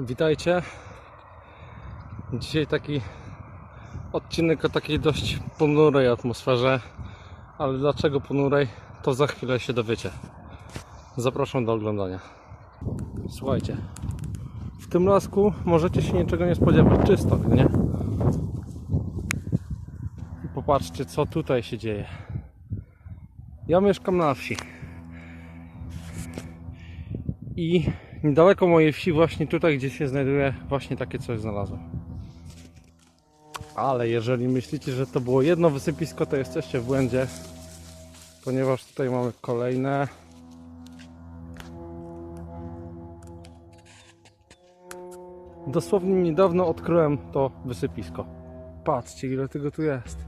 Witajcie. Dzisiaj taki odcinek o takiej dość ponurej atmosferze, ale dlaczego ponurej, to za chwilę się dowiecie. Zapraszam do oglądania. Słuchajcie, w tym lasku możecie się niczego nie spodziewać, czysto, nie? I popatrzcie, co tutaj się dzieje. Ja mieszkam na wsi. I niedaleko mojej wsi, właśnie tutaj, gdzie się znajduje, właśnie takie coś znalazłem. Ale jeżeli myślicie, że to było jedno wysypisko, to jesteście w błędzie, ponieważ tutaj mamy kolejne. Dosłownie niedawno odkryłem to wysypisko. Patrzcie, ile tego tu jest.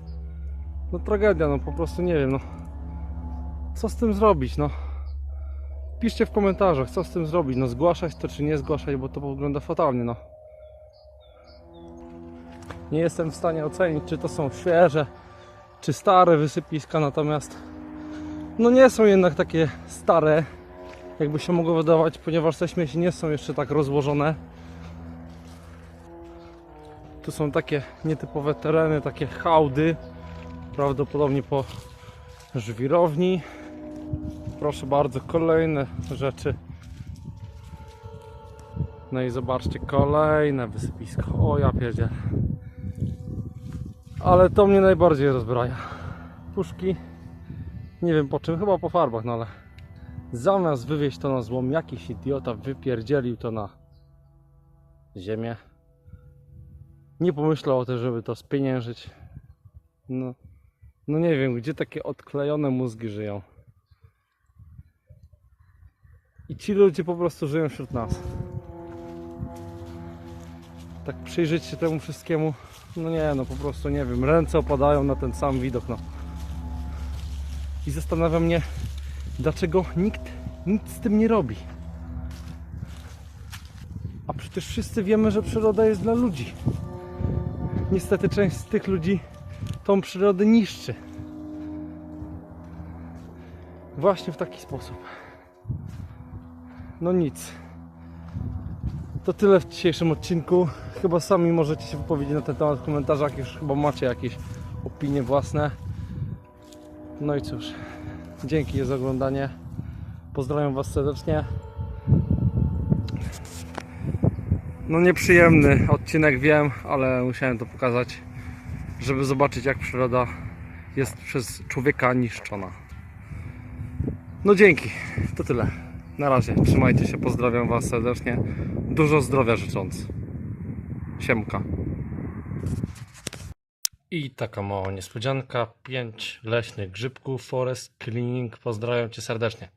No tragedia, no po prostu nie wiem, no. Co z tym zrobić, no. Piszcie w komentarzach, co z tym zrobić. No zgłaszać to czy nie zgłaszać, bo to wygląda fatalnie, no. Nie jestem w stanie ocenić, czy to są świeże, czy stare wysypiska, natomiast no nie są jednak takie stare, jakby się mogło wydawać, ponieważ te śmieci nie są jeszcze tak rozłożone. Tu są takie nietypowe tereny, takie hałdy, prawdopodobnie po żwirowni. Proszę bardzo, kolejne rzeczy. No i zobaczcie, kolejne wysypisko. O ja pierdzie. Ale to mnie najbardziej rozbraja. Puszki, nie wiem po czym, chyba po farbach, no ale zamiast wywieźć to na złom, jakiś idiota wypierdzielił to na ziemię. Nie pomyślał o tym, żeby to spieniężyć. No, no nie wiem, gdzie takie odklejone mózgi żyją. I ci ludzie po prostu żyją wśród nas. Tak przyjrzeć się temu wszystkiemu, no nie, no po prostu nie wiem, ręce opadają na ten sam widok, no. I zastanawia mnie, dlaczego nikt nic z tym nie robi. A przecież wszyscy wiemy, że przyroda jest dla ludzi. Niestety część z tych ludzi tą przyrodę niszczy. Właśnie w taki sposób. No nic. To tyle w dzisiejszym odcinku. Chyba sami możecie się wypowiedzieć na ten temat w komentarzach. Już chyba macie jakieś opinie własne. No i cóż. Dzięki za oglądanie. Pozdrawiam Was serdecznie. No nieprzyjemny odcinek wiem, ale musiałem to pokazać, żeby zobaczyć jak przyroda jest przez człowieka niszczona. No dzięki. To tyle. Na razie, trzymajcie się, pozdrawiam Was serdecznie. Dużo zdrowia życząc. Siemka. I taka mała niespodzianka. Pięć leśnych grzybków, forest cleaning. Pozdrawiam Cię serdecznie.